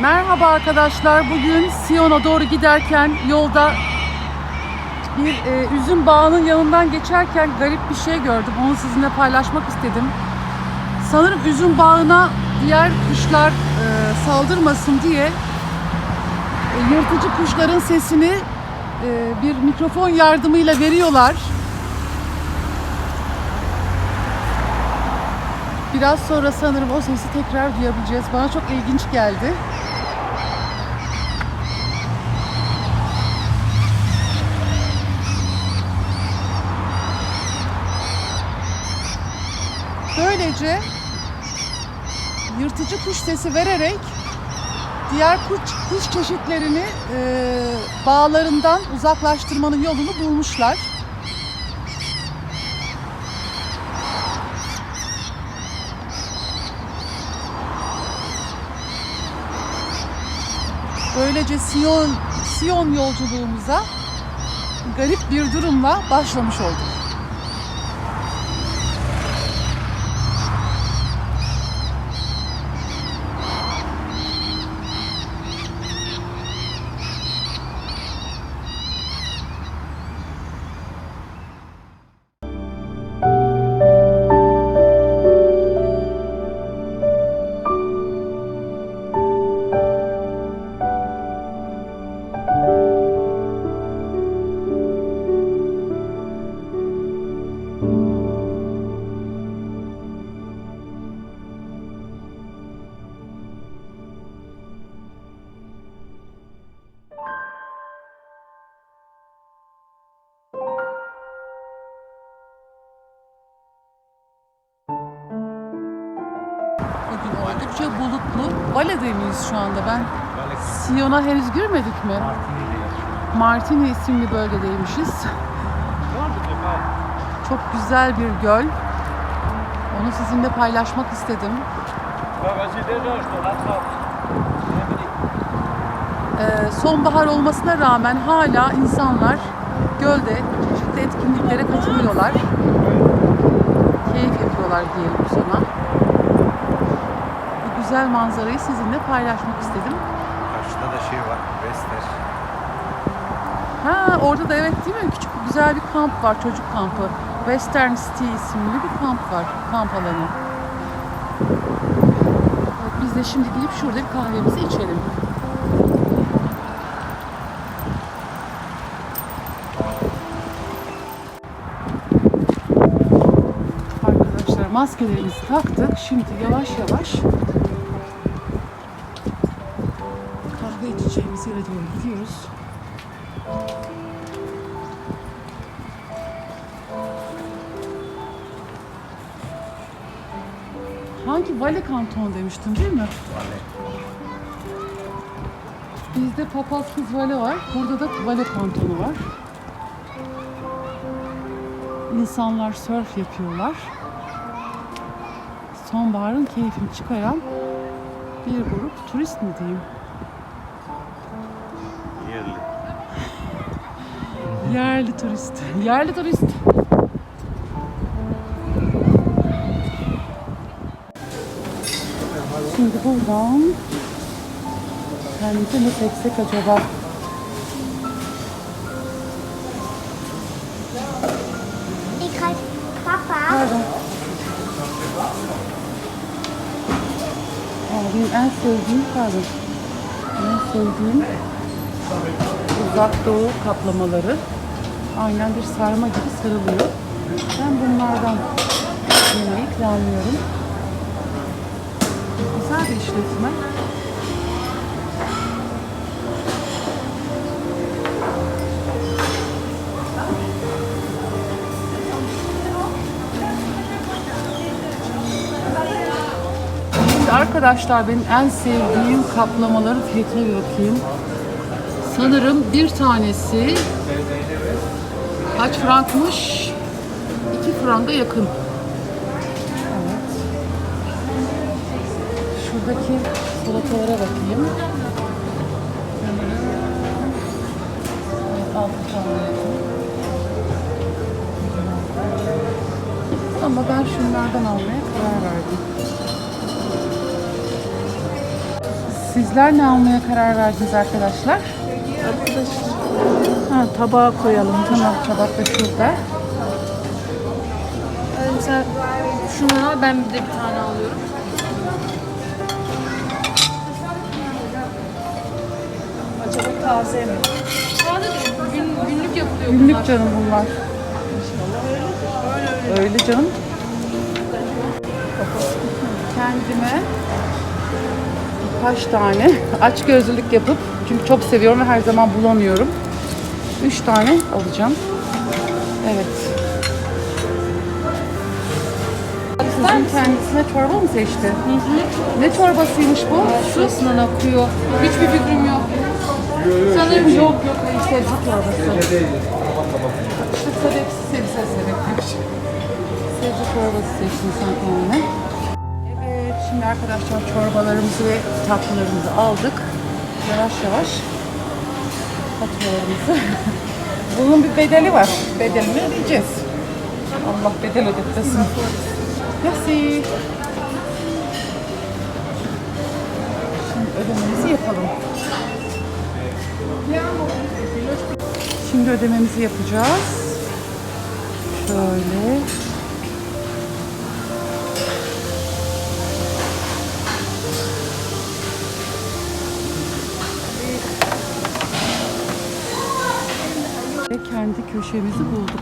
Merhaba arkadaşlar. Bugün Siyon'a doğru giderken yolda bir e, üzüm bağının yanından geçerken garip bir şey gördüm. Onu sizinle paylaşmak istedim. Sanırım üzüm bağına diğer kuşlar e, saldırmasın diye e, yırtıcı kuşların sesini e, bir mikrofon yardımıyla veriyorlar. Biraz sonra sanırım o sesi tekrar duyabileceğiz. Bana çok ilginç geldi. Böylece yırtıcı kuş sesi vererek diğer kuş, kuş çeşitlerini e, bağlarından uzaklaştırmanın yolunu bulmuşlar. Böylece Siyon Siyon yolculuğumuza garip bir durumla başlamış olduk. Vale'de miyiz şu anda? Ben Siyon'a henüz girmedik mi? Martini isimli bölgedeymişiz. Çok güzel bir göl. Onu sizinle paylaşmak istedim. Ee, sonbahar olmasına rağmen hala insanlar gölde çeşitli etkinliklere katılıyorlar. Keyif yapıyorlar diyelim sana. Güzel manzarayı sizinle paylaşmak istedim. Karşıda da şey var. Vester. Ha orada da evet değil mi? Küçük güzel bir kamp var, çocuk kampı. Western City isimli bir kamp var, kamp alanı. Evet, biz de şimdi gidip şurada bir kahvemizi içelim. Arkadaşlar maskelerimizi taktık. Şimdi yavaş yavaş yere doğru gidiyoruz. Hangi Vale Kanton demiştin değil mi? Bizde Papaz Kız Vale var. Burada da Vale Kantonu var. İnsanlar surf yapıyorlar. Sonbaharın keyfini çıkaran bir grup turist mi diyeyim? Yerli. Yerli turist. Yerli turist. Şimdi buradan kendimize ne seçsek acaba? Pardon. Aa, benim en sevdiğim pardon. En sevdiğim uzak doğu kaplamaları. Aynen bir sarma gibi sarılıyor. Ben bunlardan yemeği planlıyorum. Güzel bir işletme. Şimdi arkadaşlar benim en sevdiğim kaplamaların fiyatına bir bakayım. Sanırım bir tanesi kaç frankmış? 2 franga yakın. Evet. Şuradaki salatalara bakayım. Evet, 6 franga yakın. Ama ben şunlardan almaya karar verdim. Sizler ne almaya karar verdiniz arkadaşlar? Ha, tabağa koyalım. Tamam tabak da şurada. Sen şunları al ben bir de bir tane alıyorum. Acaba taze mi? Taze değil. Gün, günlük yapılıyor Günlük bunlar. canım bunlar. Öyle canım. Kendime birkaç tane aç gözlülük yapıp çünkü çok seviyorum ve her zaman bulamıyorum. Üç tane alacağım. Evet. Kızım kendisine çorba mı seçti? Ne çorbasıymış bu? Şurasından akıyor. Hiçbir fikrim yok. Sanırım Yok yok hayır sebze çorbası. İşte sebze, sebze sebze. Sebze çorbası seçtin sen kendine. Evet şimdi arkadaşlar çorbalarımızı ve tatlılarımızı aldık. Yavaş yavaş faturalarımızı. Bunun bir bedeli var. Bedelini ödeyeceğiz. Allah bedel ödetmesin. Merci. Şimdi ödememizi yapalım. Şimdi ödememizi yapacağız. Şöyle. Kendi köşemizi bulduk.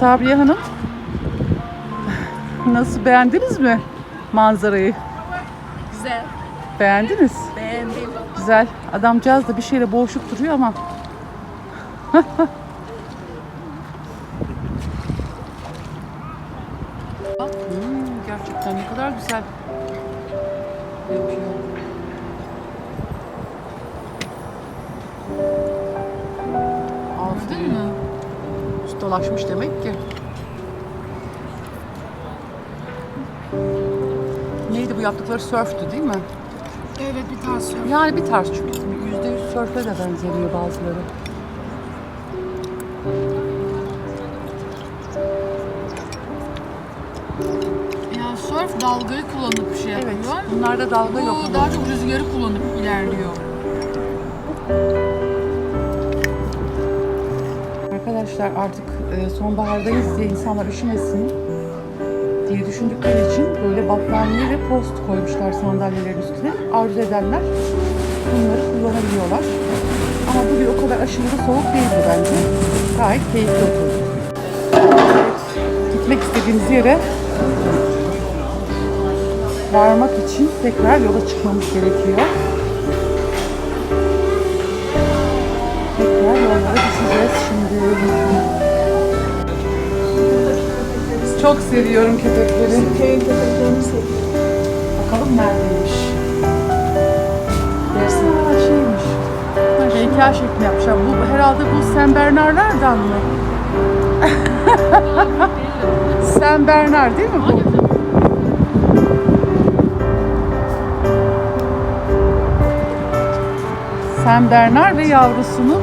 Sabriye Hanım. Nasıl beğendiniz mi manzarayı? güzel. Beğendiniz? Beğendim. Güzel. Adamcağız da bir şeyle boğuşup duruyor ama. Bak, hmm, gerçekten ne kadar güzel yapıyor. Ustalaşmış demek ki. Neydi bu yaptıkları sörftü değil mi? Evet bir tane sor. Yani bir tarz çünkü. Yüzde yüz sörfe de benzemiyor bazıları. Yani surf dalgayı kullanıp bir şey Evet. yapıyor. Bunlarda dalga yok. Bu daha çok rüzgarı kullanıp ilerliyor. Arkadaşlar artık sonbahardayız diye insanlar üşümesin diye düşündükleri için böyle battaniye ve post koymuşlar sandalyelerin üstüne. Arzu edenler bunları kullanabiliyorlar. Ama bugün o kadar aşırı da soğuk değildi bence. Gayet keyifli oturduk. Gitmek istediğimiz yere varmak için tekrar yola çıkmamız gerekiyor. Çok seviyorum köpekleri. Köyün köpeklerini seviyorum. Bakalım neredeymiş. Dersin ha şeymiş. Heykel şeklinde yapmışlar. Bu herhalde bu Saint Bernard'lardan mı? Saint Bernard değil mi bu? Saint Bernard ve yavrusunu.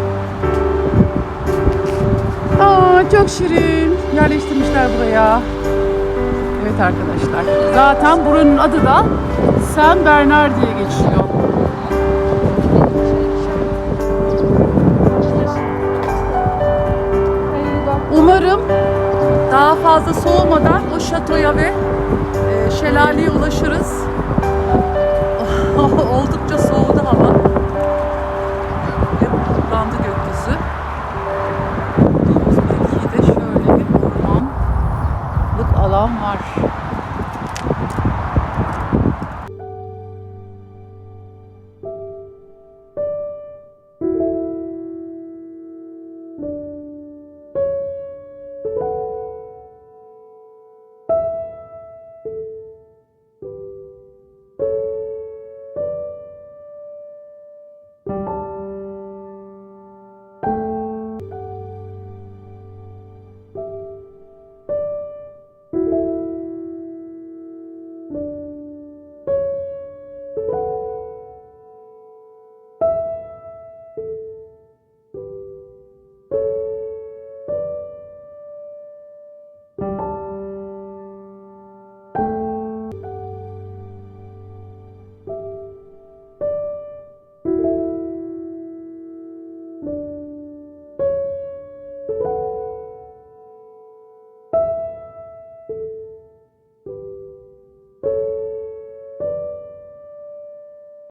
Aa çok şirin. Yerleştirmişler buraya. Evet arkadaşlar. Zaten buranın adı da Saint Bernard diye geçiyor. Umarım daha fazla soğumadan o şatoya ve e, şelaleye ulaşırız.